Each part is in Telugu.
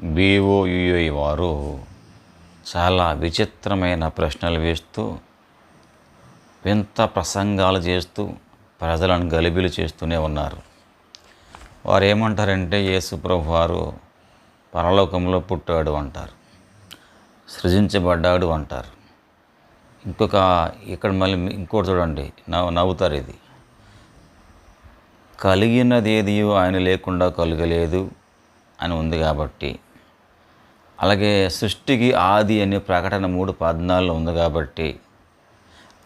బీఓయుఐ వారు చాలా విచిత్రమైన ప్రశ్నలు వేస్తూ వింత ప్రసంగాలు చేస్తూ ప్రజలను గలిబిలు చేస్తూనే ఉన్నారు. వారు ఏమంటారంటే యేసుప్రభు వారు పరలోకంలో పుట్టాడు అంటారు సృజించబడ్డాడు అంటారు. ఇంకొక ఇక్కడ మళ్ళీ ఇంకోటి చూడండి నవ్వు నవ్వుతారు ఇది. కలిగినది ఆయన లేకుండా కలగలేదు అని ఉంది కాబట్టి అలాగే సృష్టికి ఆది అనే ప్రకటన మూడు పద్నాలుగులో ఉంది కాబట్టి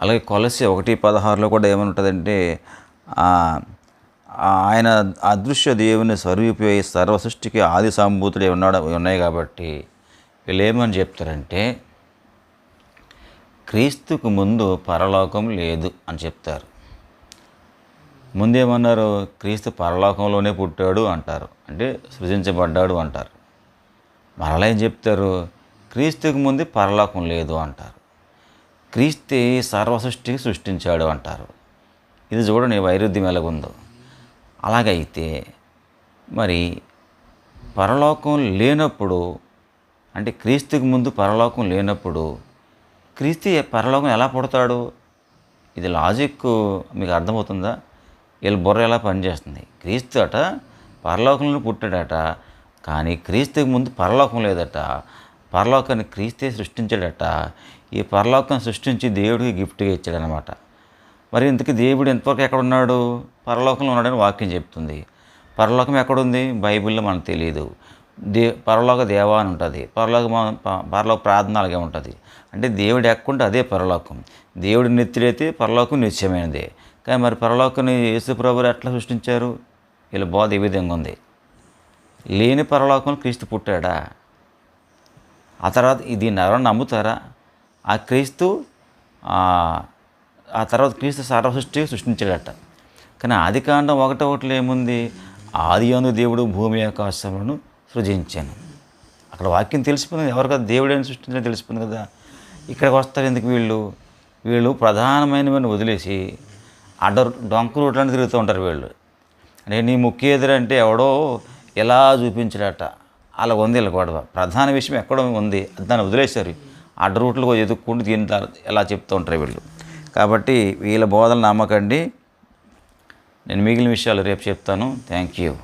అలాగే కొలసి ఒకటి పదహారులో కూడా ఏమనుంటుందంటే ఆయన అదృశ్య దేవుని స్వరూపి సర్వ సృష్టికి ఆది సంభూతుడే ఉన్నాడు ఉన్నాయి కాబట్టి వీళ్ళు ఏమని చెప్తారంటే క్రీస్తుకు ముందు పరలోకం లేదు అని చెప్తారు. ముందేమన్నారు? క్రీస్తు పరలోకంలోనే పుట్టాడు అంటారు. అంటే సృజించబడ్డాడు అంటారు. మరలా ఏం చెప్తారు? క్రీస్తుకు ముందు పరలోకం లేదు అంటారు. క్రీస్తే సర్వసృష్టికి సృష్టించాడు అంటారు. ఇది చూడండి వైరుధ్యం ఎలాగుందో. అలాగైతే మరి పరలోకం లేనప్పుడు అంటే క్రీస్తుకు ముందు పరలోకం లేనప్పుడు క్రీస్తు పరలోకం ఎలా పుడతాడు? ఇది లాజిక్ మీకు అర్థమవుతుందా? వీళ్ళ బుర్ర ఎలా పనిచేస్తుంది? క్రీస్తు అట పరలోకంలో పుట్టాడట. కానీ క్రీస్తుకు ముందు పరలోకం లేదట. పరలోకాన్ని క్రీస్తే సృష్టించాడట. ఈ పరలోకం సృష్టించి దేవుడికి గిఫ్ట్గా ఇచ్చాడనమాట మరి ఇంతకీ దేవుడు ఎంతవరకు ఎక్కడ ఉన్నాడు? పరలోకంలో ఉన్నాడని వాక్యం చెప్తుంది. పరలోకం ఎక్కడుంది? బైబిల్లో మనకు తెలియదు దే పరలోక దేవా అని ఉంటుంది. పరలోక పరలోక ప్రార్థన అలాగే ఉంటుంది. అంటే దేవుడు ఎక్కుంటే అదే పరలోకం. దేవుడు నిత్యుడైతే పరలోకం నిత్యమైనదే కానీ మరి పరలోకాన్ని యేసు ప్రభువు ఎట్లా సృష్టించారు? వీళ్ళ బోధ ఈ విధంగా ఉంది. లేని పరలోకం క్రీస్తు పుట్టాడా? ఆ తర్వాత ఇది ఎవరైనా నమ్ముతారా? ఆ క్రీస్తు ఆ, తర్వాత క్రీస్తు సర్వసృష్టి సృష్టించాడట కానీ ఆది కాండం ఒకటి ఒకటిలో ఏముంది? ఆది అందు దేవుడు భూమి ఆకాశములను సృజించాను. అక్కడ వాక్యం తెలిసిపోయింది. ఎవరు కదా దేవుడని సృష్టించడం తెలిసిపోయింది కదా. ఇక్కడికి వస్తారు ఎందుకు వీళ్ళు? వీళ్ళు ప్రధానమైనవన్నీ వదిలేసి అడ్డ డొంక రూట్లని తిరుగుతూ ఉంటారు వీళ్ళు. అంటే నీ ముఖ్య ఎదురంటే ఎవడో ఎలా చూపించడట? అలా ఉంది వీళ్ళ గొడవ. ప్రధాన విషయం ఎక్కడో ఉంది. దాన్ని వదిలేశారు. అడ్డ రూట్లో ఎదుక్కుంటూ దీని ద్వారా ఎలా చెప్తూ ఉంటారు వీళ్ళు. కాబట్టి వీళ్ళ బోధలు నమ్మకండి. నేను మిగిలిన విషయాలు రేపు చెప్తాను. Thank you